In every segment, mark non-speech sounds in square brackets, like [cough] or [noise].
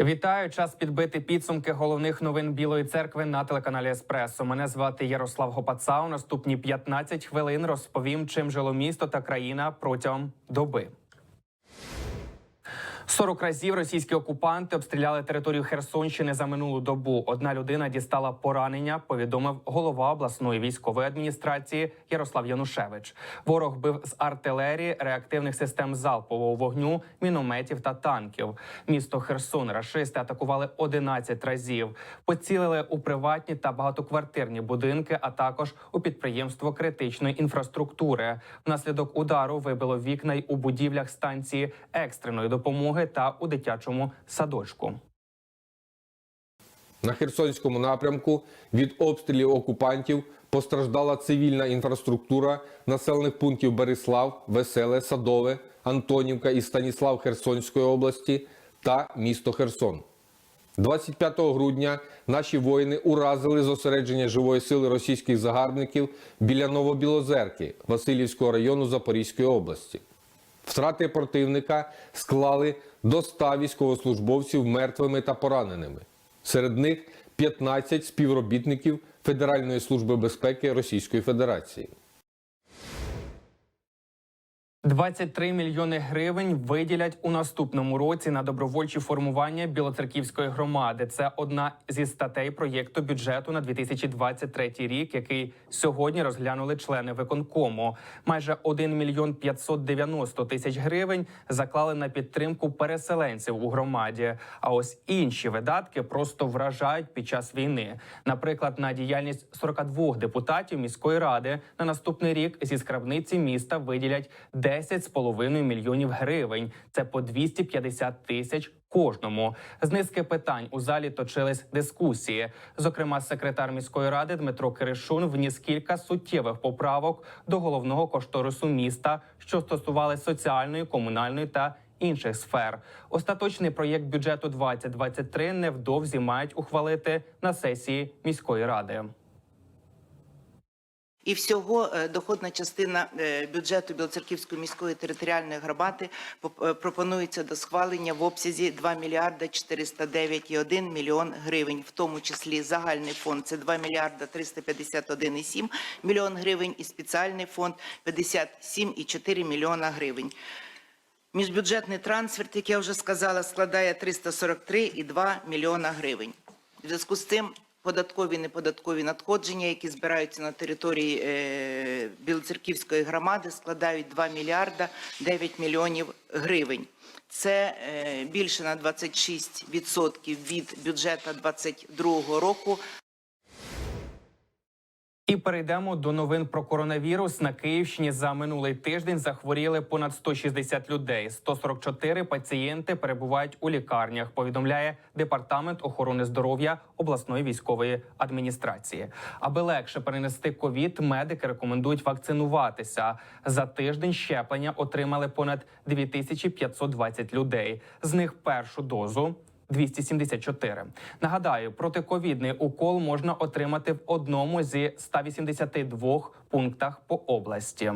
Вітаю! Час підбити підсумки головних новин Білої церкви на телеканалі Еспресо. Мене звати Ярослав Гопаца. Наступні 15 хвилин розповім, чим жило місто та країна протягом доби. 40 разів російські окупанти обстріляли територію Херсонщини за минулу добу. Одна людина дістала поранення. Повідомив голова обласної військової адміністрації Ярослав Янушевич. Ворог бив з артилерії, реактивних систем залпового вогню, мінометів та танків. Місто Херсон рашисти атакували 11 разів. Поцілили у приватні та багатоквартирні будинки, а також у підприємство критичної інфраструктури. Внаслідок удару вибило вікна й у будівлях станції екстреної допомоги та у дитячому садочку. На Херсонському напрямку від обстрілів окупантів постраждала цивільна інфраструктура населених пунктів Берислав, Веселе, Садове, Антонівка і Станіслав Херсонської області та місто Херсон. 25 грудня наші воїни уразили зосередження живої сили російських загарбників біля Новобілозерки Васильівського району Запорізької області. Втрати противника склали до 100 військовослужбовців мертвими та пораненими. Серед них 15 співробітників Федеральної служби безпеки Російської Федерації. 23 мільйони гривень виділять у наступному році на добровольчі формування білоцерківської громади. Це одна зі статей проєкту бюджету на 2023 рік, який сьогодні розглянули члени виконкому. Майже 1 мільйон 590 тисяч гривень заклали на підтримку переселенців у громаді. А ось інші видатки просто вражають під час війни. Наприклад, на діяльність 42 депутатів міської ради на наступний рік зі скрабниці міста виділять 10,5 мільйонів гривень. Це по 250 тисяч кожному. З низки питань у залі точились дискусії. Зокрема, секретар міської ради Дмитро Киришун вніс кілька суттєвих поправок до головного кошторису міста, що стосували соціальної, комунальної та інших сфер. Остаточний проєкт бюджету 2023 невдовзі мають ухвалити на сесії міської ради. І всього е, доходна частина е, бюджету Білоцерківської міської територіальної громади е, пропонується до схвалення в обсязі 2 мільярда 409,1 мільйон гривень, в тому числі загальний фонд – це 2 мільярда 351,7 мільйон гривень і спеціальний фонд – 57,4 мільйона гривень. Міжбюджетний трансферт, як я вже сказала, складає 343,2 мільйона гривень. В зв'язку з цим податкові неподаткові надходження, які збираються на території е, Білоцерківської громади, складають 2 мільярда 9 мільйонів гривень. Це е, більше на 26% від бюджету 2022 року. І перейдемо до новин про коронавірус. На Київщині за минулий тиждень захворіли понад 160 людей. 144 пацієнти перебувають у лікарнях. Повідомляє департамент охорони здоров'я обласної військової адміністрації. Аби легше перенести ковід, медики рекомендують вакцинуватися. За тиждень щеплення отримали понад 2520 людей. З них першу дозу 274. Нагадаю, протиковідний укол можна отримати в одному зі 182 пунктах по області.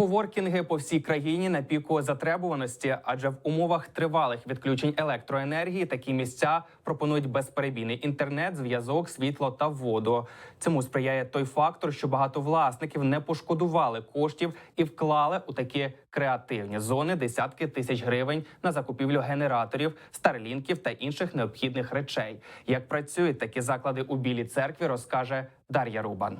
Коворкінги по всій країні на піку затребуваності, адже в умовах тривалих відключень електроенергії такі місця пропонують безперебійний інтернет, зв'язок, світло та воду. Цьому сприяє той фактор, що багато власників не пошкодували коштів і вклали у такі креативні зони десятки тисяч гривень на закупівлю генераторів, старлінків та інших необхідних речей. Як працюють такі заклади у Білій церкві, розкаже Дар'я Рубан.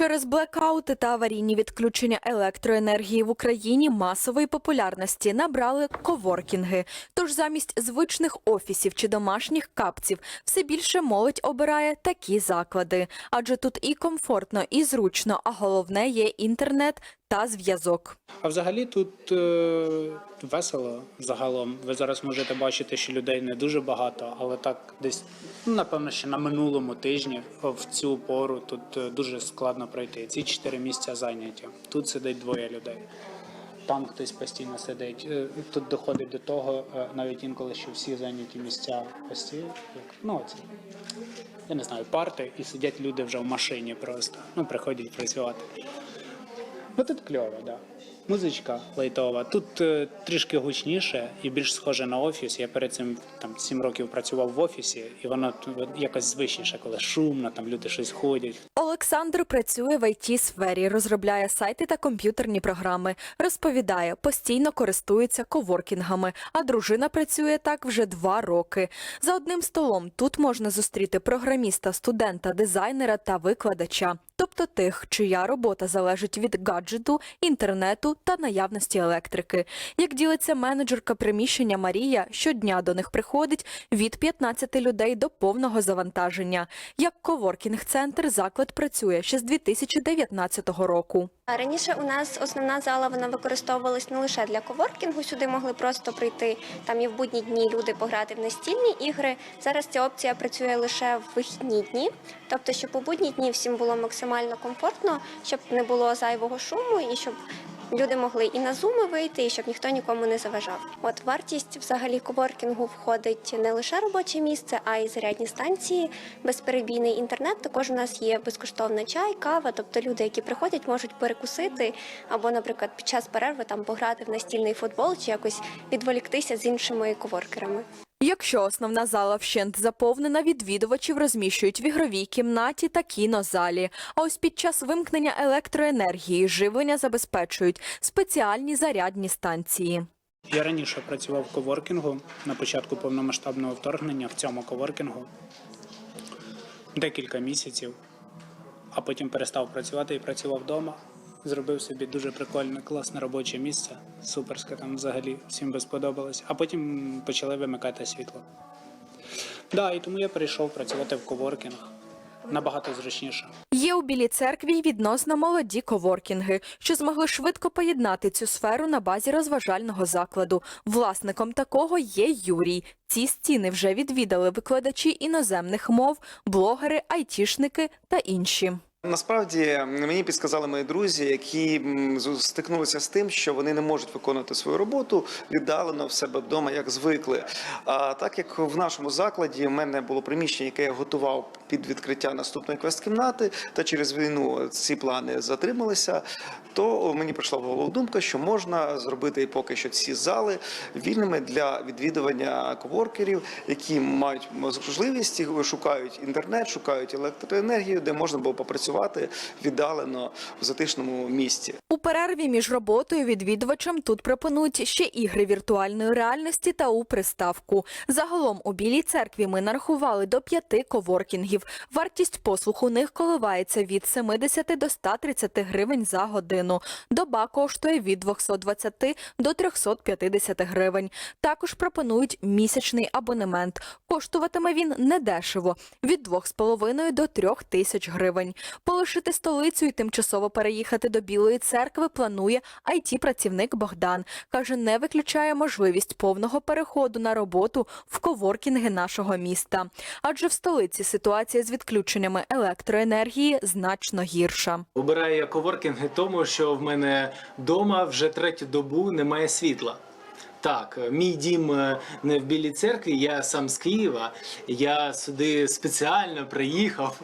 Через блекаути та аварійні відключення електроенергії в Україні масової популярності набрали коворкінги. Тож замість звичних офісів чи домашніх капців все більше молодь обирає такі заклади, адже тут і комфортно, і зручно, а головне є інтернет та зв'язок. А взагалі тут е, весело загалом. Ви зараз можете бачити, що людей не дуже багато, але так десь, ну, напевно, ще на минулому тижні в цю пору тут е, дуже складно пройти. Ці чотири місця зайняті. Тут сидить двоє людей. Там хтось постійно сидить. Е, Тут доходить до того, е, навіть інколи, що всі зайняті місця постійно. Ну, це, я не знаю, парти, і сидять люди вже в машині просто. Ну, приходять працювати. Ну тут кльово, да. Музичка лайтова. Тут е, трішки гучніше і більш схоже на офіс. Я перед цим там 7 років працював в офісі, і воно якось звичніше, коли шумно, там люди щось ходять. Олександр працює в it сфері, розробляє сайти та комп'ютерні програми. Розповідає, постійно користується коворкінгами, а дружина працює так вже два роки. За одним столом тут можна зустріти програміста, студента, дизайнера та викладача, тобто тих, чия робота залежить від гаджету, інтернету та наявності електрики. Як ділиться менеджерка приміщення Марія, щодня до них приходить від 15 людей до повного завантаження. Як коворкінг-центр заклад працює ще з 2019 року. Раніше у нас основна зала вона використовувалась не лише для коворкінгу. Сюди могли просто прийти там і в будні дні люди пограти в настільні ігри. Зараз ця опція працює лише в вихідні дні, тобто, щоб у будні дні всім було максимально комфортно, щоб не було зайвого шуму і щоб. Люди могли і на зуми вийти, і щоб ніхто нікому не заважав. От вартість взагалі коворкінгу входить не лише робоче місце, а й зарядні станції, безперебійний інтернет. Також у нас є безкоштовна чай, кава. Тобто люди, які приходять, можуть перекусити або, наприклад, під час перерви там пограти в настільний футбол чи якось відволіктися з іншими коворкерами. Якщо основна зала вщент заповнена, відвідувачів розміщують в ігровій кімнаті та кінозалі. А ось під час вимкнення електроенергії живлення забезпечують спеціальні зарядні станції. Я раніше працював в коворкінгу на початку повномасштабного вторгнення в цьому коворкінгу декілька місяців, а потім перестав працювати і працював вдома. Зробив собі дуже прикольне, класне робоче місце. Суперське там взагалі всім би сподобалось. А потім почали вимикати світло. Да, і тому я перейшов працювати в коворкінг. Набагато зручніше. Є у Білій церкві й відносно молоді коворкінги, що змогли швидко поєднати цю сферу на базі розважального закладу. Власником такого є Юрій. Ці стіни вже відвідали викладачі іноземних мов, блогери, айтішники та інші. Насправді мені підсказали мої друзі, які стикнулися з тим, що вони не можуть виконувати свою роботу віддалено в себе вдома, як звикли. А так як в нашому закладі в мене було приміщення, яке я готував під відкриття наступної квест-кімнати, та через війну ці плани затрималися, то мені прийшла в голову думка, що можна зробити поки що ці зали вільними для відвідування коворкерів, які мають можливість, шукають інтернет, шукають електроенергію, де можна було попрацювати віддалено в затишному місці. У перерві між роботою відвідувачам тут пропонують ще ігри віртуальної реальності та у приставку. Загалом у Білій церкві ми нарахували до п'яти коворкінгів. Вартість послуг у них коливається від 70 до 130 гривень за годину. Доба коштує від 220 до 350 гривень. Також пропонують місячний абонемент. Коштуватиме він недешево – від 2,5 до 3 тисяч гривень. Полишити столицю і тимчасово переїхати до Білої церкви планує IT-працівник Богдан. Каже, не виключає можливість повного переходу на роботу в коворкінги нашого міста. Адже в столиці ситуація з відключеннями електроенергії значно гірша. Обираю я коворкінги тому, що в мене вдома вже третю добу немає світла. Так, мій дім е, не в Білій церкві, я сам з Києва. Я сюди спеціально приїхав,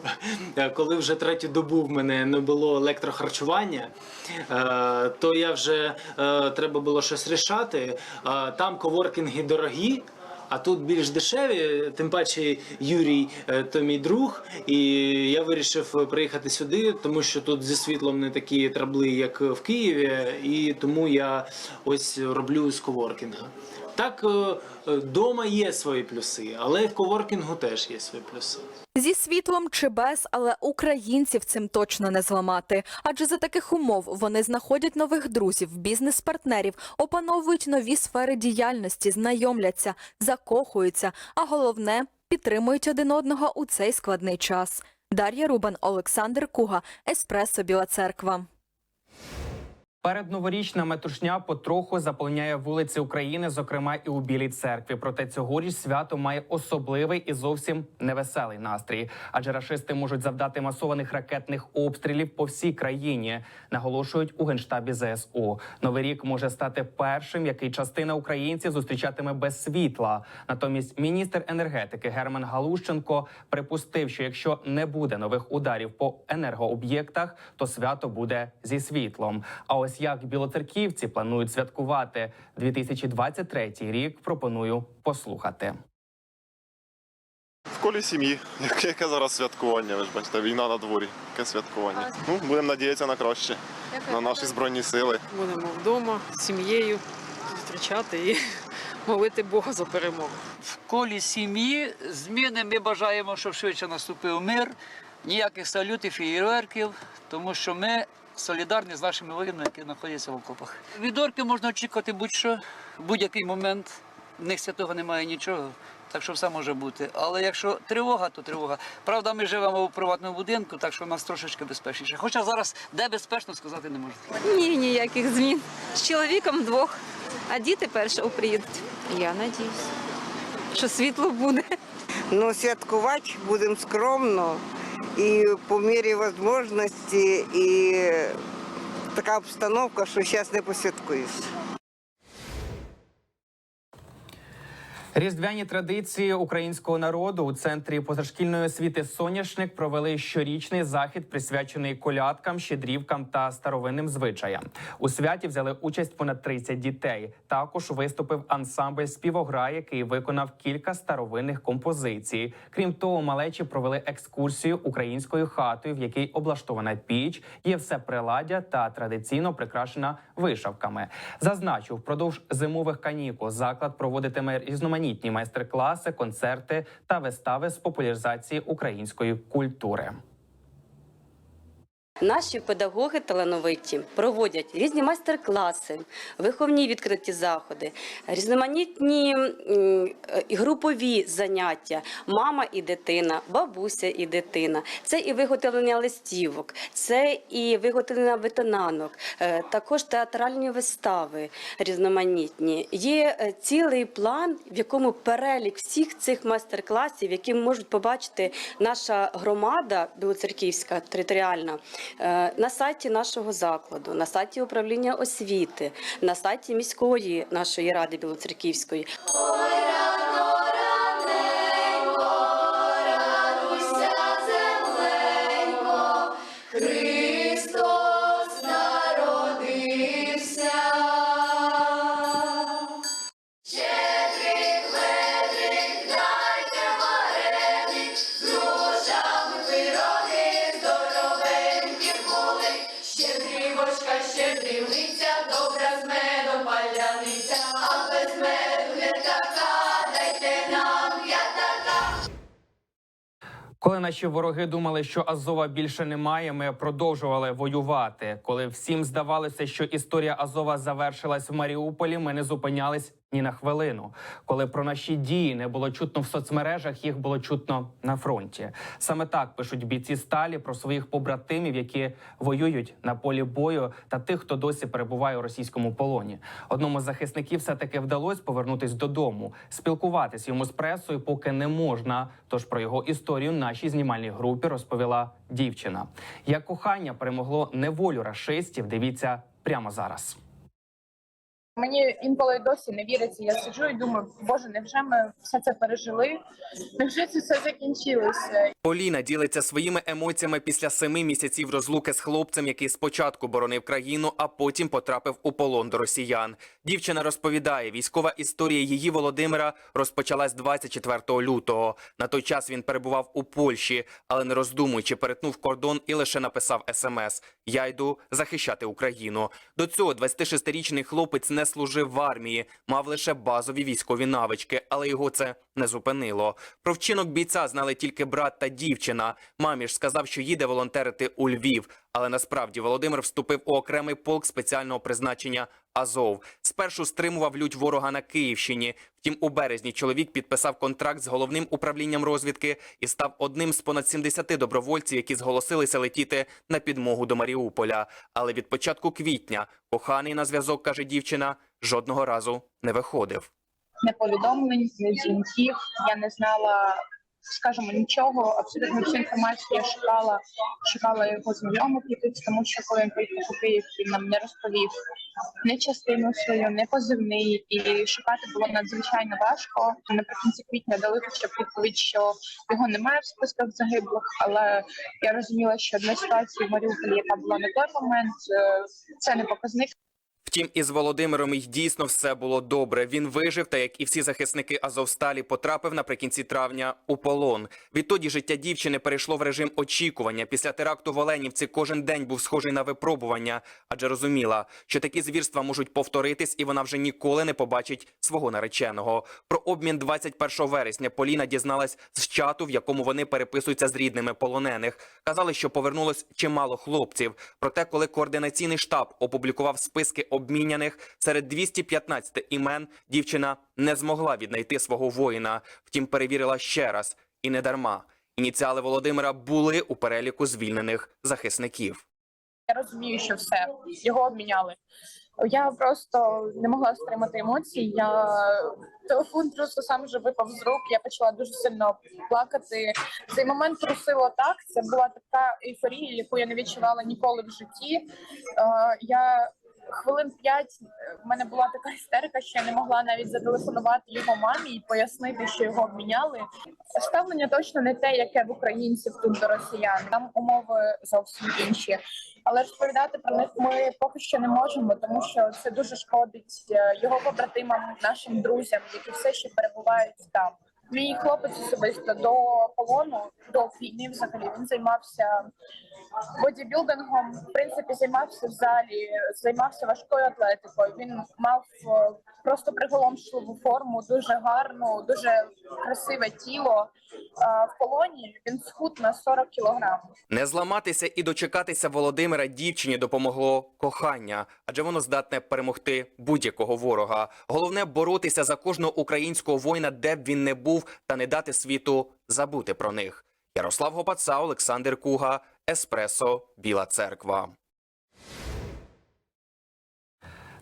е, коли вже третю добу в мене не було електрохарчування, е, то я вже е, треба було щось рішати. Е, Там коворкінги дорогі. А тут більш дешеві, тим паче Юрій е, то мій друг, і я вирішив приїхати сюди, тому що тут зі світлом не такі трабли, як в Києві, і тому я ось роблю з коворкінга. Так, вдома є свої плюси, але в коворкінгу теж є свої плюси. Зі світлом чи без, але українців цим точно не зламати. Адже за таких умов вони знаходять нових друзів, бізнес-партнерів, опановують нові сфери діяльності, знайомляться, закохуються, а головне підтримують один одного у цей складний час. Дар'я Рубан, Олександр Куга, Еспресо Біла Церква. Передноворічна метушня потроху заполняє вулиці України, зокрема і у Білій церкві. Проте цьогоріч свято має особливий і зовсім невеселий настрій, адже рашисти можуть завдати масованих ракетних обстрілів по всій країні. Наголошують у генштабі ЗСУ. Новий рік може стати першим, який частина українців зустрічатиме без світла. Натомість міністр енергетики Герман Галущенко припустив, що якщо не буде нових ударів по енергооб'єктах, то свято буде зі світлом. А ось ось як білоцерківці планують святкувати 2023 рік. Пропоную послухати. В колі сім'ї. Яке, [laughs] яке зараз святкування? Ви ж бачите, війна на дворі. Яке святкування? Ну, будемо надіятися на краще. На наші збройні сили. Будемо вдома з сім'єю зустрічати і [laughs] молити Бога за перемогу. в колі сім'ї зміни ми бажаємо, щоб швидше наступив мир, ніяких салютів, і феєрверків, тому що ми солідарні з нашими воїнами, які знаходяться в окопах. Від орків можна очікувати будь-що, в будь-який момент. В них святого немає нічого, так що все може бути. Але якщо тривога, то тривога. Правда, ми живемо у приватному будинку, так що в нас трошечки безпечніше. Хоча зараз де безпечно сказати не можу. Ні, ніяких змін. З чоловіком двох, а діти першого приїдуть. Я надіюсь, що світло буде. Ну, святкувати будемо скромно і по мірі можливості, і така обстановка, що зараз не посвяткуєш. Різдвяні традиції українського народу у центрі позашкільної освіти Соняшник провели щорічний захід, присвячений колядкам, щедрівкам та старовинним звичаям. У святі взяли участь понад 30 дітей. Також виступив ансамбль співогра, який виконав кілька старовинних композицій. Крім того, малечі провели екскурсію українською хатою, в якій облаштована піч, є все приладдя та традиційно прикрашена вишивками. Зазначу, впродовж зимових канікул заклад проводитиме різноманітні майстер-класи, концерти та вистави з популяризації української культури. Наші педагоги талановиті проводять різні майстер-класи, виховні відкриті заходи, різноманітні е, групові заняття, мама і дитина, бабуся і дитина. Це і виготовлення листівок, це і виготовлення ветенанок, е, також театральні вистави різноманітні. Є е, цілий план, в якому перелік всіх цих майстер-класів, які можуть побачити наша громада Білоцерківська територіальна на сайті нашого закладу, на сайті управління освіти, на сайті міської нашої ради Білоцерківської. Коли наші вороги думали, що Азова більше немає, ми продовжували воювати. Коли всім здавалося, що історія Азова завершилась в Маріуполі, ми не зупинялись ні на хвилину. Коли про наші дії не було чутно в соцмережах, їх було чутно на фронті. Саме так пишуть бійці сталі про своїх побратимів, які воюють на полі бою, та тих, хто досі перебуває у російському полоні. Одному з захисників все таки вдалося повернутись додому. Спілкуватись йому з пресою поки не можна. Тож про його історію нашій знімальній групі розповіла дівчина. Як кохання перемогло неволю рашистів, дивіться прямо зараз. Мені інколи досі не віриться. Я сиджу і думаю, боже, невже ми все це пережили? Невже це все закінчилося? Поліна ділиться своїми емоціями після семи місяців розлуки з хлопцем, який спочатку боронив країну, а потім потрапив у полон до росіян. Дівчина розповідає, військова історія її Володимира розпочалась 24 лютого. На той час він перебував у Польщі, але не роздумуючи, перетнув кордон і лише написав смс: Я йду захищати Україну. До цього 26-річний хлопець не служив в армії, мав лише базові військові навички, але його це не зупинило. Про вчинок бійця знали тільки брат та дівчина. Мамі ж сказав, що їде волонтерити у Львів. Але насправді Володимир вступив у окремий полк спеціального призначення Азов. Спершу стримував лють ворога на Київщині. Втім, у березні чоловік підписав контракт з головним управлінням розвідки і став одним з понад 70 добровольців, які зголосилися летіти на підмогу до Маріуполя. Але від початку квітня коханий на зв'язок, каже дівчина, жодного разу не виходив. Не повідомлень, не дзвінків. Я не знала, скажімо, нічого, абсолютно всю інформацію я шукала, шукала його знайомих якихось, тому що коли він поїхав у Київ, він нам не розповів не частину свою, не позивний, і шукати було надзвичайно важко. Наприкінці квітня дали хоча б відповідь, що його немає в списках загиблих, але я розуміла, що для ситуації в Маріуполі, яка була на той момент, е, це не показник. Втім, із Володимиром й дійсно все було добре. Він вижив, та як і всі захисники Азовсталі, потрапив наприкінці травня у полон. Відтоді життя дівчини перейшло в режим очікування. Після теракту в Оленівці кожен день був схожий на випробування, адже розуміла, що такі звірства можуть повторитись, і вона вже ніколи не побачить свого нареченого. Про обмін 21 вересня Поліна дізналась з чату, в якому вони переписуються з рідними полонених. Казали, що повернулось чимало хлопців. Проте, коли координаційний штаб опублікував списки обміняних серед 215 імен, дівчина не змогла віднайти свого воїна. Втім, перевірила ще раз і не дарма. Ініціали Володимира були у переліку звільнених захисників. Я розумію, що все його обміняли. Я просто не могла стримати емоцій. Я телефон просто сам вже випав з рук. Я почала дуже сильно плакати. Цей момент трусило так. Це була така ейфорія, яку я не відчувала ніколи в житті. Е, Я хвилин п'ять е, в мене була така істерика, що я не могла навіть зателефонувати його мамі і пояснити, що його обміняли. Ставлення точно не те, яке в українців тут до росіян. Там умови зовсім інші. Але розповідати про них ми поки що не можемо, тому що це дуже шкодить е, його побратимам, нашим друзям, які все ще перебувають там. Мій хлопець особисто до полону, до війни взагалі він займався бодібілдингом. В принципі, займався в залі, займався важкою атлетикою. Він мав е, просто приголомшливу форму, дуже гарну, дуже красиве тіло. Е, В полоні він схуд на 40 кілограм. Не зламатися і дочекатися Володимира дівчині допомогло кохання, адже воно здатне перемогти будь-якого ворога. Головне боротися за кожного українського воїна, де б він не був, та не дати світу забути про них. Ярослав Гопаца, Олександр Куга, Еспресо, Біла Церква.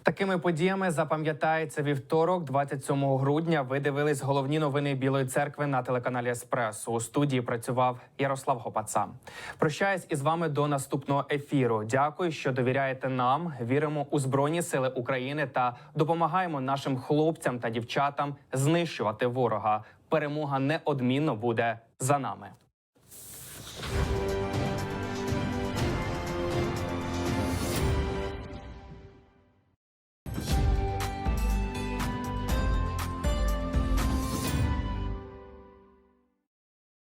Такими подіями запам'ятається вівторок, 27 грудня. Ви дивились головні новини Білої церкви на телеканалі Еспресо. У студії працював Ярослав Гопаца. Прощаюсь із вами до наступного ефіру. Дякую, що довіряєте нам. Віримо у збройні сили України та допомагаємо нашим хлопцям та дівчатам знищувати ворога. Перемога неодмінно буде за нами.